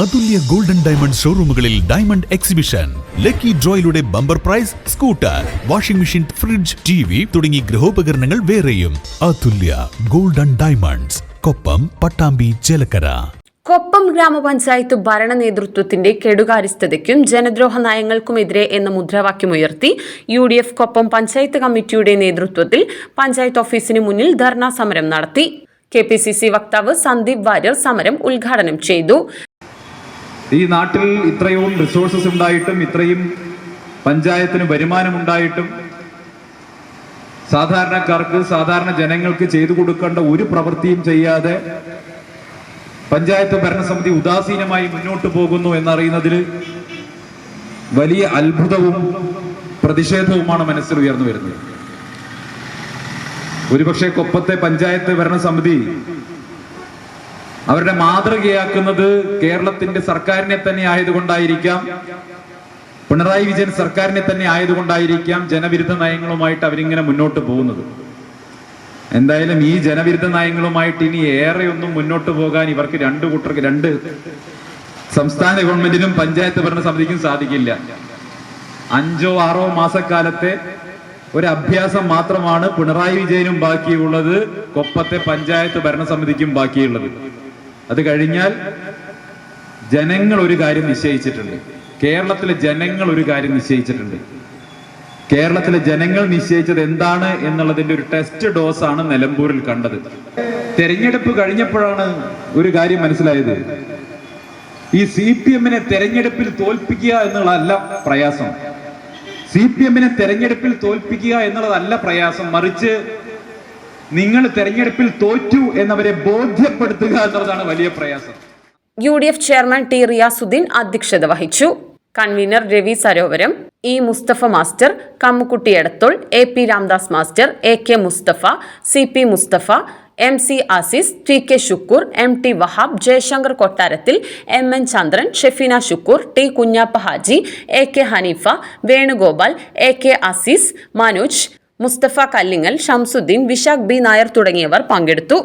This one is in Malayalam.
അതുല്യ ഗോൾഡൻ ഡയമണ്ട് ഷോറൂമുകളിൽ diamond exhibition. Lucky ഡ്രോയിലൂടെ bumper prize scooter washing machine fridge T V തുടങ്ങി ഗൃഹോപകരണങ്ങൾ വേറെയും. Athulya golden diamonds Koppam Pattambi Chelakkara. Koppam ഗ്രാമപഞ്ചായത്ത് ഭരണ നേതൃത്വത്തിന്റെ കെടുകാര്യസ്ഥതയ്ക്കും ജനദ്രോഹ നയങ്ങൾക്കുമെതിരെ എന്ന മുദ്രാവാക്യമുയർത്തി U D F Koppam panchayat കമ്മിറ്റിയുടെ നേതൃത്വത്തിൽ പഞ്ചായത്ത് ഓഫീസിന് മുന്നിൽ ധർണാ സമരം നടത്തി. കെ പി സി സി വക്താവ് സന്ദീപ് വാര്യർ സമരം ഉദ്ഘാടനം ചെയ്തു. ഈ നാട്ടിൽ ഇത്രയും റിസോഴ്സസ് ഉണ്ടായിട്ടും ഇത്രയും പഞ്ചായത്തിന് വരുമാനമുണ്ടായിട്ടും സാധാരണക്കാർക്ക് സാധാരണ ജനങ്ങൾക്ക് ചെയ്തു കൊടുക്കേണ്ട ഒരു പ്രവൃത്തിയും ചെയ്യാതെ പഞ്ചായത്ത് ഭരണസമിതി ഉദാസീനമായി മുന്നോട്ട് പോകുന്നു എന്നറിയുന്നതിൽ വലിയ അത്ഭുതവും പ്രതിഷേധവുമാണ് മനസ്സിൽ ഉയർന്നു വരുന്നത്. ഒരുപക്ഷെ കൊപ്പത്തെ പഞ്ചായത്ത് ഭരണസമിതി അവരുടെ മാതൃകയാക്കുന്നത് കേരളത്തിന്റെ സർക്കാരിനെ തന്നെ ആയതുകൊണ്ടായിരിക്കാം. പിണറായി വിജയൻ സർക്കാരിനെ തന്നെ ആയതുകൊണ്ടായിരിക്കാം ജനവിരുദ്ധ നയങ്ങളുമായിട്ട് അവരിങ്ങനെ മുന്നോട്ട് പോകുന്നത്. എന്തായാലും ഈ ജനവിരുദ്ധ നയങ്ങളുമായിട്ട് ഇനി ഏറെയൊന്നും മുന്നോട്ട് പോകാൻ ഇവർക്ക് രണ്ട് കൂട്ടർക്ക് രണ്ട് സംസ്ഥാന ഗവൺമെന്റിനും പഞ്ചായത്ത് ഭരണസമിതിക്കും സാധിക്കില്ല. അഞ്ചോ ആറോ മാസക്കാലത്തെ ഒരു അഭ്യാസം മാത്രമാണ് പിണറായി വിജയനും ബാക്കിയുള്ളത്. കൊപ്പത്തെ പഞ്ചായത്ത് ഭരണസമിതിക്കും ബാക്കിയുള്ളത്. അത് കഴിഞ്ഞാൽ ജനങ്ങൾ ഒരു കാര്യം നിശ്ചയിച്ചിട്ടുണ്ട്. കേരളത്തിലെ ജനങ്ങൾ ഒരു കാര്യം നിശ്ചയിച്ചിട്ടുണ്ട്. കേരളത്തിലെ ജനങ്ങൾ നിശ്ചയിച്ചത് എന്താണ് എന്നുള്ളതിന്റെ ഒരു ടെസ്റ്റ് ഡോസ് ആണ് നിലമ്പൂരിൽ കണ്ടത്. തെരഞ്ഞെടുപ്പ് കഴിഞ്ഞപ്പോഴാണ് ഒരു കാര്യം മനസ്സിലായത്. ഈ സി പി എമ്മിനെ തെരഞ്ഞെടുപ്പിൽ തോൽപ്പിക്കുക എന്നുള്ളതല്ല പ്രയാസം. സി പി എമ്മിനെ തെരഞ്ഞെടുപ്പിൽ തോൽപ്പിക്കുക എന്നുള്ളതല്ല പ്രയാസം. മറിച്ച് നിങ്ങൾ തെരഞ്ഞെടുപ്പിൽ തോറ്റു എന്നവരെ ബോധ്യപ്പെടുത്തുക എന്നുള്ളതാണ് വലിയ പ്രയാസം. U D F chairman T Riyasuddin അധ്യക്ഷത വഹിച്ചു. Convener Ravi Sarovaram E Musthafa master Kammukutty Edathol A P Ramdas master A K Musthafa C P Musthafa M C Azis T K Shukoor M T Wahab Jayashankar Kottarathil M N Chandran Shefeena Shukoor T Kunjappa Haji A K Haneefa Venugopal A K Azeez Manoj Musthafa Kallingal Shamsuddin Vishakh B Nair തുടങ്ങിയവർ പങ്കെടുത്തു.